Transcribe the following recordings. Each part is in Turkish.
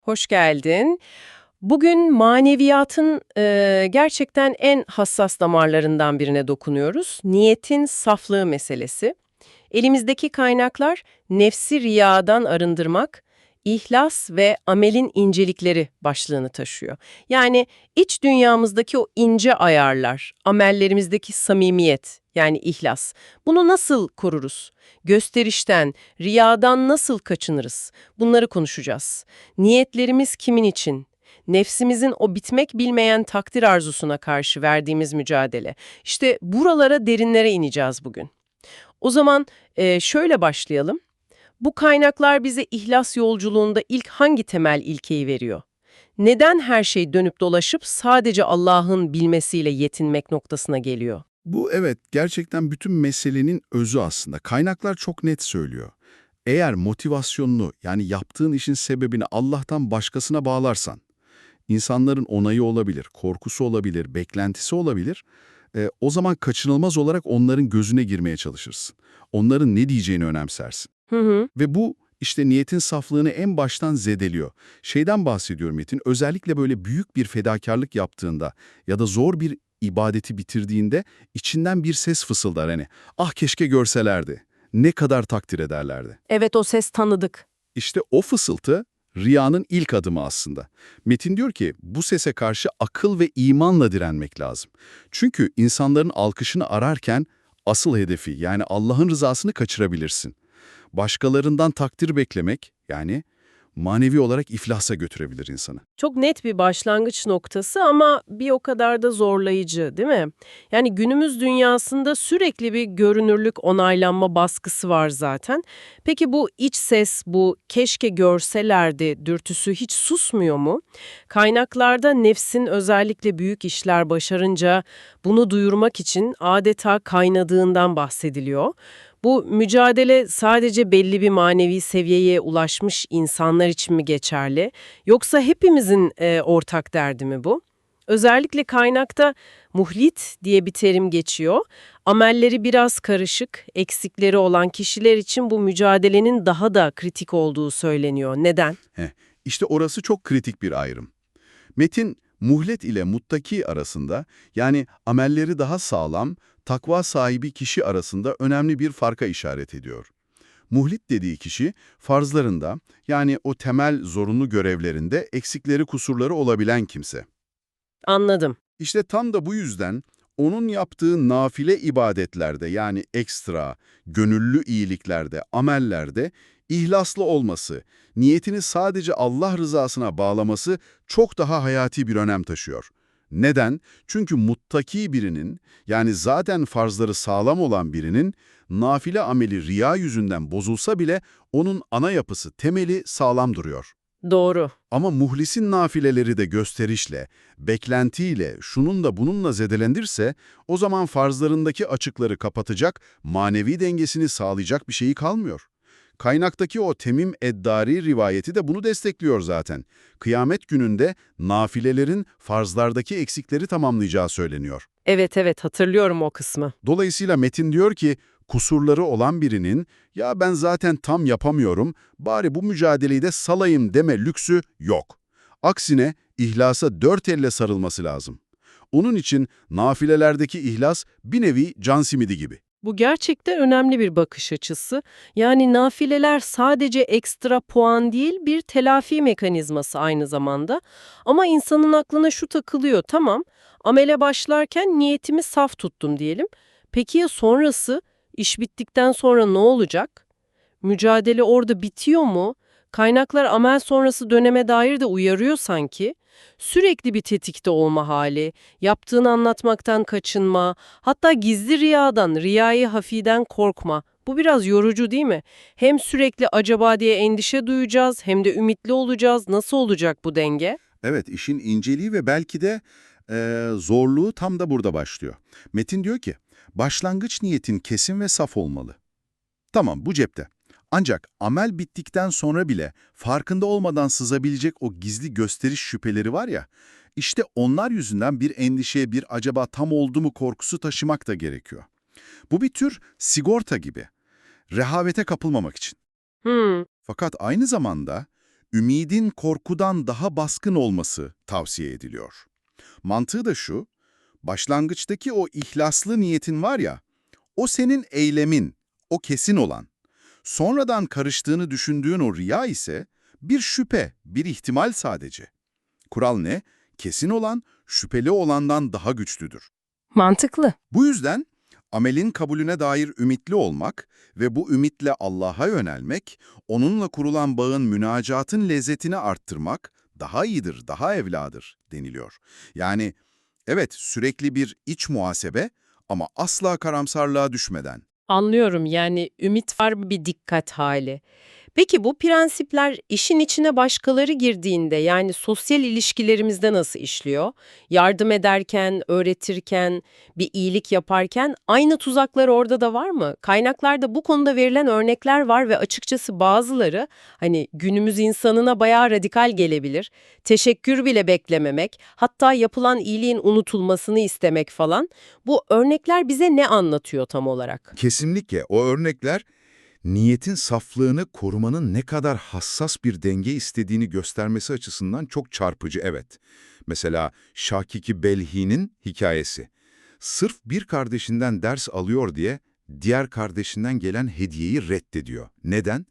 Hoş geldin. Bugün maneviyatın e, gerçekten en hassas damarlarından birine dokunuyoruz. Niyetin saflığı meselesi. Elimizdeki kaynaklar nefsi riyadan arındırmak, ihlas ve amelin incelikleri başlığını taşıyor. Yani iç dünyamızdaki o ince ayarlar, amellerimizdeki samimiyet yani ihlas. Bunu nasıl koruruz? Gösterişten, riyadan nasıl kaçınırız? Bunları konuşacağız. Niyetlerimiz kimin için? Nefsimizin o bitmek bilmeyen takdir arzusuna karşı verdiğimiz mücadele. İşte buralara derinlere ineceğiz bugün. O zaman e, şöyle başlayalım. Bu kaynaklar bize ihlas yolculuğunda ilk hangi temel ilkeyi veriyor? Neden her şey dönüp dolaşıp sadece Allah'ın bilmesiyle yetinmek noktasına geliyor? Bu evet gerçekten bütün meselenin özü aslında. Kaynaklar çok net söylüyor. Eğer motivasyonunu yani yaptığın işin sebebini Allah'tan başkasına bağlarsan, insanların onayı olabilir, korkusu olabilir, beklentisi olabilir, e, o zaman kaçınılmaz olarak onların gözüne girmeye çalışırsın. Onların ne diyeceğini önemsersin. Hı hı. Ve bu işte niyetin saflığını en baştan zedeliyor. Şeyden bahsediyorum Metin, özellikle böyle büyük bir fedakarlık yaptığında ya da zor bir ibadeti bitirdiğinde içinden bir ses fısıldar hani. Ah keşke görselerdi. Ne kadar takdir ederlerdi. Evet o ses tanıdık. İşte o fısıltı riyanın ilk adımı aslında. Metin diyor ki bu sese karşı akıl ve imanla direnmek lazım. Çünkü insanların alkışını ararken asıl hedefi yani Allah'ın rızasını kaçırabilirsin. Başkalarından takdir beklemek yani manevi olarak iflasa götürebilir insanı. Çok net bir başlangıç noktası ama bir o kadar da zorlayıcı değil mi? Yani günümüz dünyasında sürekli bir görünürlük onaylanma baskısı var zaten. Peki bu iç ses, bu keşke görselerdi dürtüsü hiç susmuyor mu? Kaynaklarda nefsin özellikle büyük işler başarınca bunu duyurmak için adeta kaynadığından bahsediliyor. Bu mücadele sadece belli bir manevi seviyeye ulaşmış insanlar için mi geçerli? Yoksa hepimizin e, ortak derdi mi bu? Özellikle kaynakta muhlit diye bir terim geçiyor. Amelleri biraz karışık, eksikleri olan kişiler için bu mücadelenin daha da kritik olduğu söyleniyor. Neden? Heh, işte orası çok kritik bir ayrım. Metin, muhlet ile muttaki arasında yani amelleri daha sağlam, takva sahibi kişi arasında önemli bir farka işaret ediyor. Muhlit dediği kişi farzlarında yani o temel zorunlu görevlerinde eksikleri kusurları olabilen kimse. Anladım. İşte tam da bu yüzden onun yaptığı nafile ibadetlerde yani ekstra, gönüllü iyiliklerde, amellerde ihlaslı olması, niyetini sadece Allah rızasına bağlaması çok daha hayati bir önem taşıyor. Neden? Çünkü muttaki birinin, yani zaten farzları sağlam olan birinin, nafile ameli riya yüzünden bozulsa bile onun ana yapısı, temeli sağlam duruyor. Doğru. Ama muhlisin nafileleri de gösterişle, beklentiyle, şunun da bununla zedelenirse, o zaman farzlarındaki açıkları kapatacak, manevi dengesini sağlayacak bir şeyi kalmıyor. Kaynaktaki o Temim Eddari rivayeti de bunu destekliyor zaten. Kıyamet gününde nafilelerin farzlardaki eksikleri tamamlayacağı söyleniyor. Evet evet hatırlıyorum o kısmı. Dolayısıyla Metin diyor ki, kusurları olan birinin, ya ben zaten tam yapamıyorum, bari bu mücadeleyi de salayım deme lüksü yok. Aksine ihlasa dört elle sarılması lazım. Onun için nafilelerdeki ihlas bir nevi can simidi gibi. Bu gerçekten önemli bir bakış açısı. Yani nafileler sadece ekstra puan değil bir telafi mekanizması aynı zamanda. Ama insanın aklına şu takılıyor tamam amele başlarken niyetimi saf tuttum diyelim. Peki ya sonrası iş bittikten sonra ne olacak? Mücadele orada bitiyor mu? Kaynaklar amel sonrası döneme dair de uyarıyor sanki. Sürekli bir tetikte olma hali, yaptığını anlatmaktan kaçınma, hatta gizli riyadan, riyayı hafiden korkma. Bu biraz yorucu değil mi? Hem sürekli acaba diye endişe duyacağız hem de ümitli olacağız. Nasıl olacak bu denge? Evet, işin inceliği ve belki de e, zorluğu tam da burada başlıyor. Metin diyor ki, başlangıç niyetin kesin ve saf olmalı. Tamam, bu cepte. Ancak amel bittikten sonra bile farkında olmadan sızabilecek o gizli gösteriş şüpheleri var ya, işte onlar yüzünden bir endişeye bir acaba tam oldu mu korkusu taşımak da gerekiyor. Bu bir tür sigorta gibi. Rehavete kapılmamak için. Hmm, Fakat aynı zamanda ümidin korkudan daha baskın olması tavsiye ediliyor. Mantığı da şu, başlangıçtaki o ihlaslı niyetin var ya, o senin eylemin, o kesin olan. Sonradan karıştığını düşündüğün o riya ise bir şüphe, bir ihtimal sadece. Kural ne? Kesin olan, şüpheli olandan daha güçlüdür. Mantıklı. Bu yüzden amelin kabulüne dair ümitli olmak ve bu ümitle Allah'a yönelmek, onunla kurulan bağın münacatın lezzetini arttırmak daha iyidir, daha evladır deniliyor. Yani evet sürekli bir iç muhasebe ama asla karamsarlığa düşmeden. Anlıyorum yani ümit var bir dikkat hali. Peki bu prensipler işin içine başkaları girdiğinde yani sosyal ilişkilerimizde nasıl işliyor? Yardım ederken, öğretirken, bir iyilik yaparken aynı tuzaklar orada da var mı? Kaynaklarda bu konuda verilen örnekler var ve açıkçası bazıları hani günümüz insanına bayağı radikal gelebilir. Teşekkür bile beklememek, hatta yapılan iyiliğin unutulmasını istemek falan. Bu örnekler bize ne anlatıyor tam olarak? Kesinlikle o örnekler niyetin saflığını korumanın ne kadar hassas bir denge istediğini göstermesi açısından çok çarpıcı evet. Mesela Şakiki Belhi'nin hikayesi. Sırf bir kardeşinden ders alıyor diye diğer kardeşinden gelen hediyeyi reddediyor. Neden?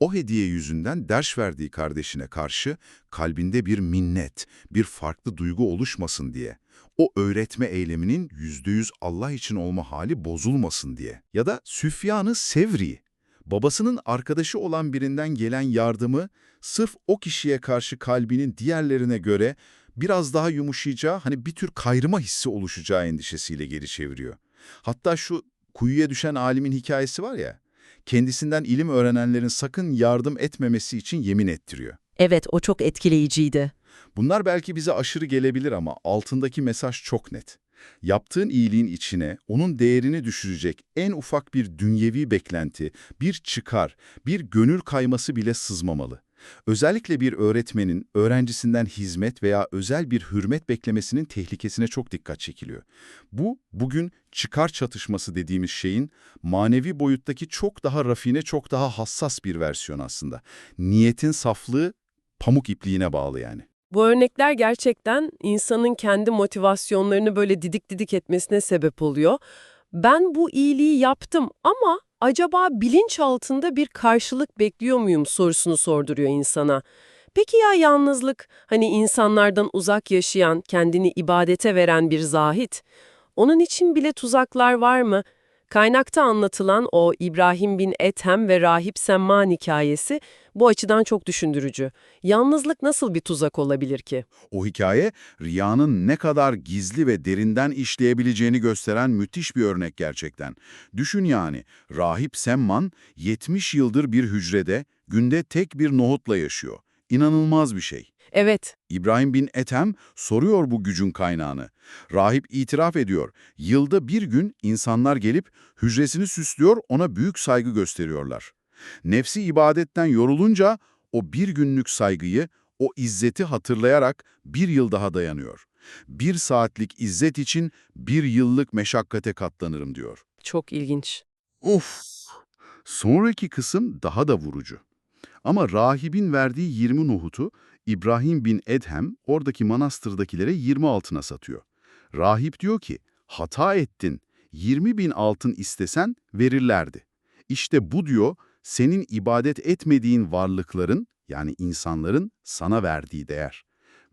O hediye yüzünden ders verdiği kardeşine karşı kalbinde bir minnet, bir farklı duygu oluşmasın diye. O öğretme eyleminin yüzde yüz Allah için olma hali bozulmasın diye. Ya da Süfyan-ı Sevri, babasının arkadaşı olan birinden gelen yardımı sırf o kişiye karşı kalbinin diğerlerine göre biraz daha yumuşayacağı, hani bir tür kayrıma hissi oluşacağı endişesiyle geri çeviriyor. Hatta şu kuyuya düşen alimin hikayesi var ya, kendisinden ilim öğrenenlerin sakın yardım etmemesi için yemin ettiriyor. Evet, o çok etkileyiciydi. Bunlar belki bize aşırı gelebilir ama altındaki mesaj çok net. Yaptığın iyiliğin içine onun değerini düşürecek en ufak bir dünyevi beklenti, bir çıkar, bir gönül kayması bile sızmamalı. Özellikle bir öğretmenin öğrencisinden hizmet veya özel bir hürmet beklemesinin tehlikesine çok dikkat çekiliyor. Bu, bugün çıkar çatışması dediğimiz şeyin manevi boyuttaki çok daha rafine, çok daha hassas bir versiyon aslında. Niyetin saflığı pamuk ipliğine bağlı yani. Bu örnekler gerçekten insanın kendi motivasyonlarını böyle didik didik etmesine sebep oluyor. Ben bu iyiliği yaptım ama acaba bilinç altında bir karşılık bekliyor muyum sorusunu sorduruyor insana. Peki ya yalnızlık, hani insanlardan uzak yaşayan, kendini ibadete veren bir zahit? Onun için bile tuzaklar var mı? Kaynakta anlatılan o İbrahim bin Ethem ve Rahip Semman hikayesi bu açıdan çok düşündürücü. Yalnızlık nasıl bir tuzak olabilir ki? O hikaye, riyanın ne kadar gizli ve derinden işleyebileceğini gösteren müthiş bir örnek gerçekten. Düşün yani, Rahip Semman 70 yıldır bir hücrede günde tek bir nohutla yaşıyor. İnanılmaz bir şey. Evet, İbrahim bin Ethem soruyor bu gücün kaynağını. Rahip itiraf ediyor. Yılda bir gün insanlar gelip hücresini süslüyor, ona büyük saygı gösteriyorlar. Nefsi ibadetten yorulunca o bir günlük saygıyı, o izzeti hatırlayarak bir yıl daha dayanıyor. Bir saatlik izzet için bir yıllık meşakkate katlanırım diyor. çok ilginç. Of! Sonraki kısım daha da vurucu. Ama rahibin verdiği 20 nohutu İbrahim bin Edhem oradaki manastırdakilere 20 altına satıyor. Rahip diyor ki, hata ettin, 20 bin altın istesen verirlerdi. İşte bu diyor, senin ibadet etmediğin varlıkların, yani insanların sana verdiği değer.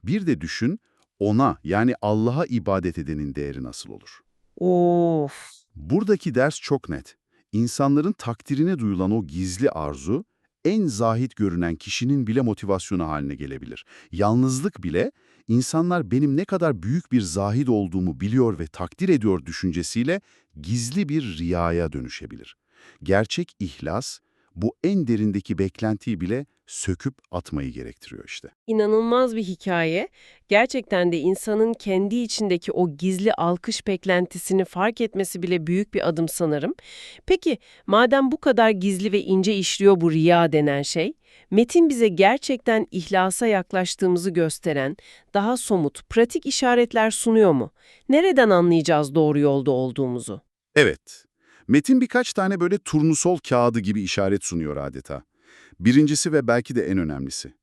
Bir de düşün, ona yani Allah'a ibadet edenin değeri nasıl olur? Of. Buradaki ders çok net. İnsanların takdirine duyulan o gizli arzu, en zahit görünen kişinin bile motivasyonu haline gelebilir. Yalnızlık bile, insanlar benim ne kadar büyük bir zahid olduğumu biliyor ve takdir ediyor düşüncesiyle gizli bir riyaya dönüşebilir. Gerçek ihlas, bu en derindeki beklentiyi bile söküp atmayı gerektiriyor işte. İnanılmaz bir hikaye. Gerçekten de insanın kendi içindeki o gizli alkış beklentisini fark etmesi bile büyük bir adım sanırım. Peki, madem bu kadar gizli ve ince işliyor bu riya denen şey, metin bize gerçekten ihlasa yaklaştığımızı gösteren daha somut, pratik işaretler sunuyor mu? Nereden anlayacağız doğru yolda olduğumuzu? Evet, metin birkaç tane böyle turnusol kağıdı gibi işaret sunuyor adeta. Birincisi ve belki de en önemlisi.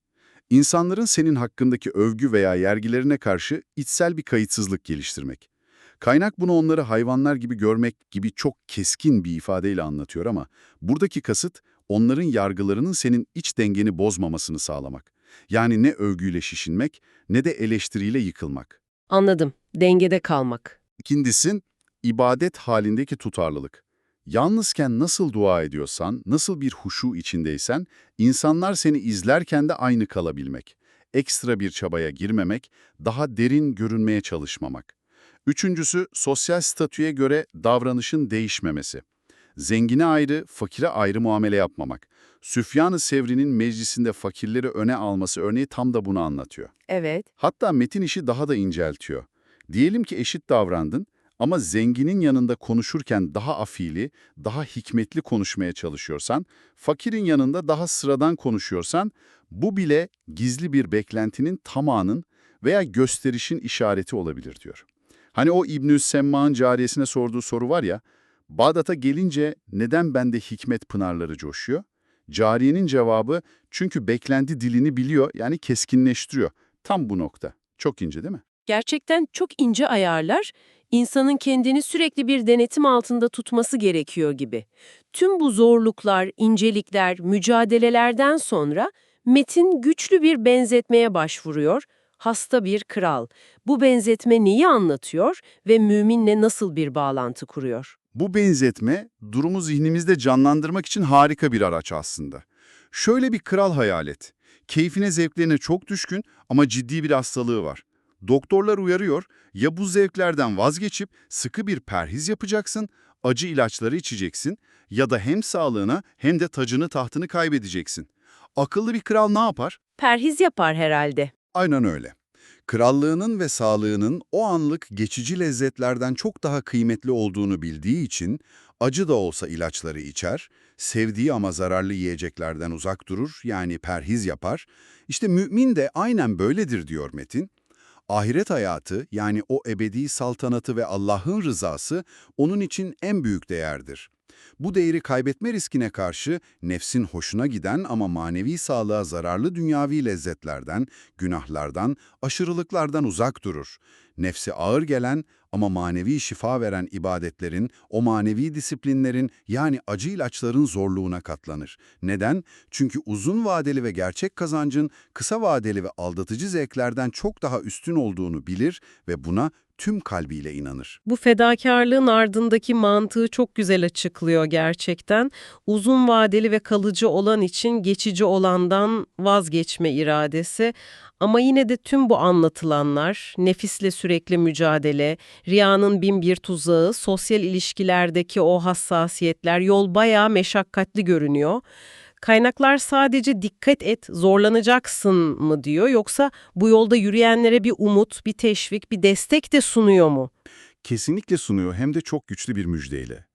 İnsanların senin hakkındaki övgü veya yergilerine karşı içsel bir kayıtsızlık geliştirmek. Kaynak bunu onları hayvanlar gibi görmek gibi çok keskin bir ifadeyle anlatıyor ama buradaki kasıt onların yargılarının senin iç dengeni bozmamasını sağlamak. Yani ne övgüyle şişinmek ne de eleştiriyle yıkılmak. Anladım. Dengede kalmak. İkincisi, ibadet halindeki tutarlılık. Yalnızken nasıl dua ediyorsan, nasıl bir huşu içindeysen, insanlar seni izlerken de aynı kalabilmek. Ekstra bir çabaya girmemek, daha derin görünmeye çalışmamak. Üçüncüsü, sosyal statüye göre davranışın değişmemesi. Zengine ayrı, fakire ayrı muamele yapmamak. Süfyan-ı Sevri'nin meclisinde fakirleri öne alması örneği tam da bunu anlatıyor. Evet. Hatta metin işi daha da inceltiyor. Diyelim ki eşit davrandın ama zenginin yanında konuşurken daha afili, daha hikmetli konuşmaya çalışıyorsan, fakirin yanında daha sıradan konuşuyorsan, bu bile gizli bir beklentinin tamamının veya gösterişin işareti olabilir diyor. Hani o İbn-i Semma'nın cariyesine sorduğu soru var ya, Bağdat'a gelince neden bende hikmet pınarları coşuyor? Cariyenin cevabı çünkü beklendi dilini biliyor yani keskinleştiriyor. Tam bu nokta. Çok ince değil mi? Gerçekten çok ince ayarlar, insanın kendini sürekli bir denetim altında tutması gerekiyor gibi. Tüm bu zorluklar, incelikler, mücadelelerden sonra Metin güçlü bir benzetmeye başvuruyor. Hasta bir kral. Bu benzetme neyi anlatıyor ve müminle nasıl bir bağlantı kuruyor? Bu benzetme durumu zihnimizde canlandırmak için harika bir araç aslında. Şöyle bir kral hayal et. Keyfine zevklerine çok düşkün ama ciddi bir hastalığı var. Doktorlar uyarıyor, ya bu zevklerden vazgeçip sıkı bir perhiz yapacaksın, acı ilaçları içeceksin ya da hem sağlığına hem de tacını tahtını kaybedeceksin. Akıllı bir kral ne yapar? Perhiz yapar herhalde. Aynen öyle. Krallığının ve sağlığının o anlık geçici lezzetlerden çok daha kıymetli olduğunu bildiği için acı da olsa ilaçları içer, sevdiği ama zararlı yiyeceklerden uzak durur yani perhiz yapar. İşte mümin de aynen böyledir diyor Metin. Ahiret hayatı yani o ebedi saltanatı ve Allah'ın rızası onun için en büyük değerdir. Bu değeri kaybetme riskine karşı nefsin hoşuna giden ama manevi sağlığa zararlı dünyavi lezzetlerden, günahlardan, aşırılıklardan uzak durur. Nefsi ağır gelen ama manevi şifa veren ibadetlerin, o manevi disiplinlerin yani acı ilaçların zorluğuna katlanır. Neden? Çünkü uzun vadeli ve gerçek kazancın kısa vadeli ve aldatıcı zevklerden çok daha üstün olduğunu bilir ve buna tüm kalbiyle inanır. Bu fedakarlığın ardındaki mantığı çok güzel açıklıyor gerçekten. Uzun vadeli ve kalıcı olan için geçici olandan vazgeçme iradesi. Ama yine de tüm bu anlatılanlar, nefisle sürekli mücadele, riyanın bin bir tuzağı, sosyal ilişkilerdeki o hassasiyetler yol bayağı meşakkatli görünüyor. Kaynaklar sadece dikkat et, zorlanacaksın mı diyor yoksa bu yolda yürüyenlere bir umut, bir teşvik, bir destek de sunuyor mu? Kesinlikle sunuyor hem de çok güçlü bir müjdeyle.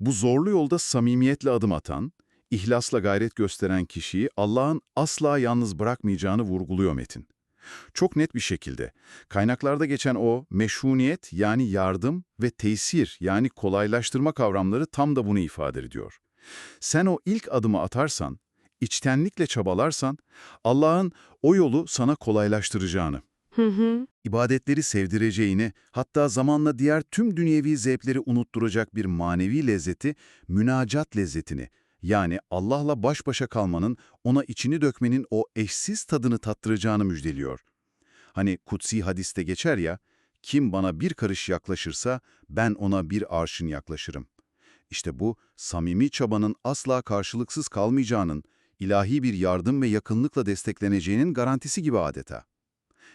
Bu zorlu yolda samimiyetle adım atan, ihlasla gayret gösteren kişiyi Allah'ın asla yalnız bırakmayacağını vurguluyor Metin. Çok net bir şekilde. Kaynaklarda geçen o meşhuniyet yani yardım ve tesir yani kolaylaştırma kavramları tam da bunu ifade ediyor. Sen o ilk adımı atarsan, içtenlikle çabalarsan Allah'ın o yolu sana kolaylaştıracağını, Hı hı. ibadetleri sevdireceğini, hatta zamanla diğer tüm dünyevi zevkleri unutturacak bir manevi lezzeti, münacat lezzetini, yani Allah'la baş başa kalmanın, ona içini dökmenin o eşsiz tadını tattıracağını müjdeliyor. Hani kutsi hadiste geçer ya, kim bana bir karış yaklaşırsa ben ona bir arşın yaklaşırım. İşte bu, samimi çabanın asla karşılıksız kalmayacağının, ilahi bir yardım ve yakınlıkla destekleneceğinin garantisi gibi adeta.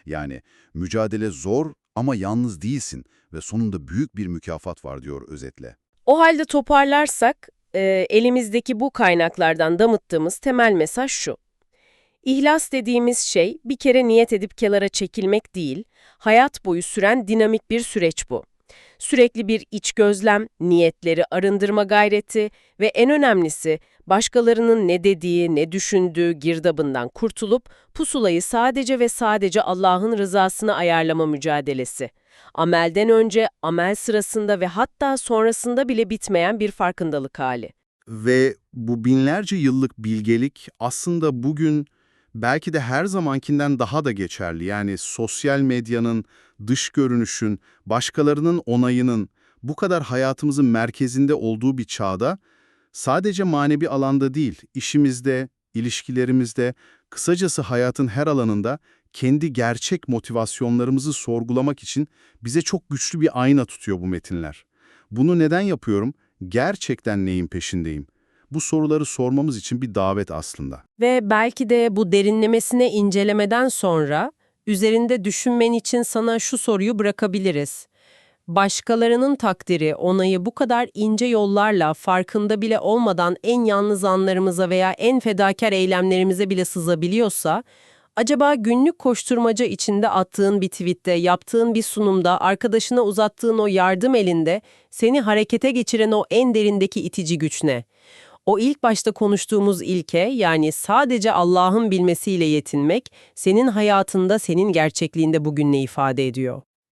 Yani mücadele zor ama yalnız değilsin ve sonunda büyük bir mükafat var diyor özetle. O halde toparlarsak, e, elimizdeki bu kaynaklardan damıttığımız temel mesaj şu. İhlas dediğimiz şey bir kere niyet edip kenara çekilmek değil, hayat boyu süren dinamik bir süreç bu. Sürekli bir iç gözlem, niyetleri arındırma gayreti ve en önemlisi başkalarının ne dediği, ne düşündüğü girdabından kurtulup pusulayı sadece ve sadece Allah'ın rızasına ayarlama mücadelesi. Amelden önce, amel sırasında ve hatta sonrasında bile bitmeyen bir farkındalık hali. Ve bu binlerce yıllık bilgelik aslında bugün belki de her zamankinden daha da geçerli. Yani sosyal medyanın, dış görünüşün, başkalarının onayının bu kadar hayatımızın merkezinde olduğu bir çağda sadece manevi alanda değil, işimizde, ilişkilerimizde, kısacası hayatın her alanında kendi gerçek motivasyonlarımızı sorgulamak için bize çok güçlü bir ayna tutuyor bu metinler. Bunu neden yapıyorum? Gerçekten neyin peşindeyim? Bu soruları sormamız için bir davet aslında. Ve belki de bu derinlemesine incelemeden sonra üzerinde düşünmen için sana şu soruyu bırakabiliriz. Başkalarının takdiri, onayı bu kadar ince yollarla farkında bile olmadan en yalnız anlarımıza veya en fedakar eylemlerimize bile sızabiliyorsa, acaba günlük koşturmaca içinde attığın bir tweette, yaptığın bir sunumda, arkadaşına uzattığın o yardım elinde seni harekete geçiren o en derindeki itici güç ne? O ilk başta konuştuğumuz ilke yani sadece Allah'ın bilmesiyle yetinmek senin hayatında senin gerçekliğinde bugün ne ifade ediyor?